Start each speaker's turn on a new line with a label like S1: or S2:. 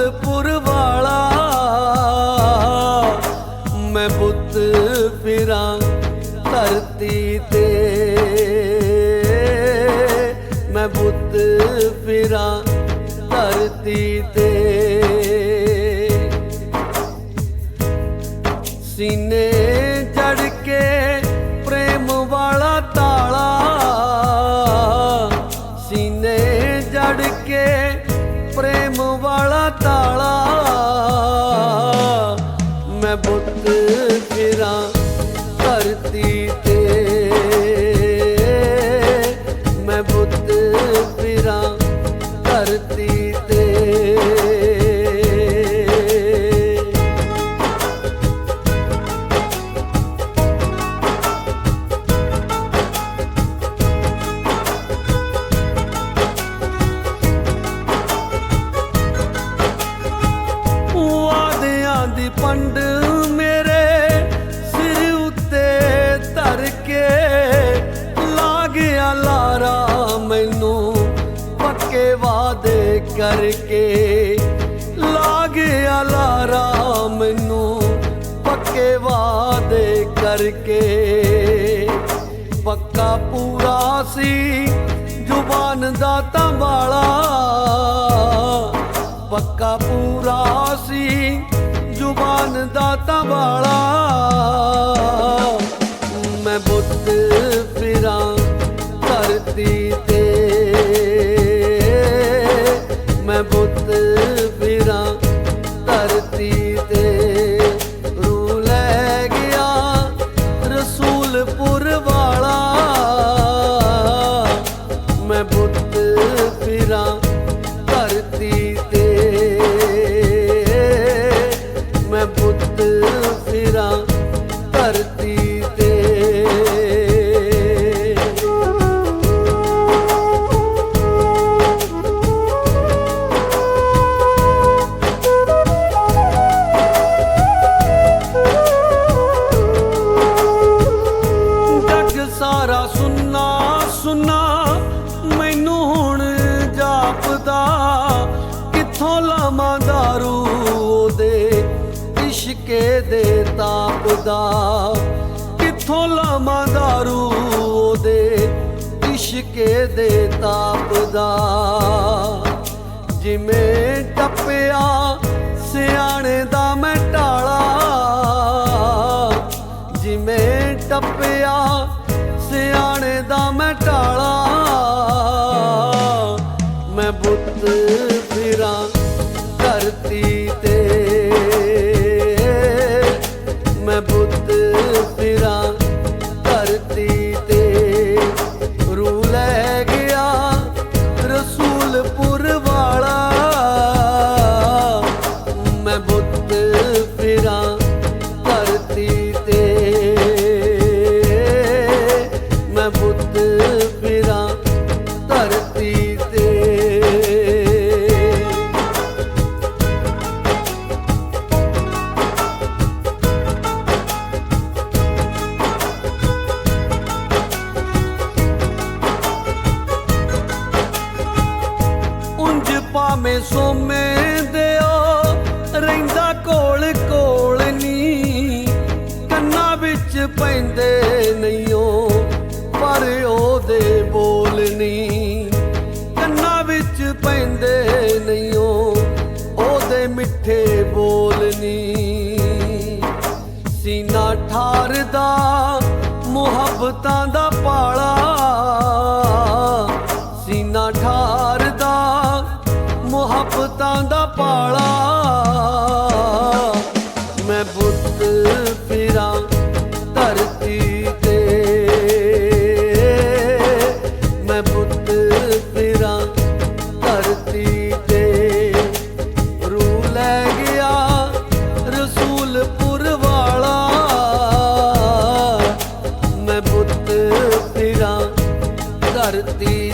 S1: ਅਫਜ਼ਲਪੁਰ ਵਾਲਾ। ਮੈਂ ਪੁੱਤ ਫਿਰਾਂ ਧਰਤੀ ਤੇ। ਮੈਂ ਪੁੱਤ ਫਿਰਾਂ ਧਰਤੀ ਤੇ। ਸੀਨੇ ਜੜ ਕੇ ਪ੍ਰੇਮ ਵਾਲਾ ਤਾਲਾ। ਸੀਨੇ ਜੜ ਕੇ ਪ੍ਰੇਮ ਵਾਲਾ ਵਾਦਿਆਂ ਮੇਰੇ ਸਿਰ ਉੱਤੇ ਧਰ ਕੇ ਲਾ ਗਿਆ ਲਾਰਾ ਮੈਨੂੰ ਪੱਕੇ ਵਾਦੇ ਕਰਕੇ। ਲਾ ਗਿਆ ਲਾਰਾ ਮੈਨੂੰ ਪੱਕੇ ਵਾਦੇ ਕਰਕੇ। ਪੱਕਾ ਪੂਰਾ ਸੀ ਜ਼ੁਬਾਨ ਦਾ ਤਾਂ ਵਾਲਾ। ਪੱਕਾ ਪੂਰਾ ਸੀ ਜ਼ੁਬਾਨ ਦਾ ਤੰਬਾਲਾ ਮੈਂ ਬੁੱਤ ਫਿਰਾਂ ਧਰਤੀ ਇਸ਼ਕੇ ਦੇ ਤਾਪ ਦਾ, ਕਿੱਥੋਂ ਲਾਵਾਂ ਦਾਰੂ ਉਹਦੇ ਇਸ਼ਕੇ ਦੇ ਤਾਪ ਦਾ। ਜਿਵੇਂ ਟੱਪਿਆ ਸਿਆਣੇ ਦਾ ਬੁੱਤ ਫਿਰਾਂ ਧਰਤੀ ਤੇ। ਉਂਝ ਭਾਵੇਂ ਸੋਮੇ ਨੀ। ਸੀਨਾ ਠਾਰਦਾ, ਮੁਹੱਬਤਾਂ ਦਾ ਪਾਲਾ। ਸੀਨਾ ਠਾਰਦਾ, ਮੁਹੱਬਤਾਂ ਦਾ ਪਾਲਾ। ਮੈਂ ਬੁੱਤ ਫਿਰਾਂ ਧਰਤੀ ਤੇ। ਮੈਂ ਬੁੱਤ ਧਰਤੀ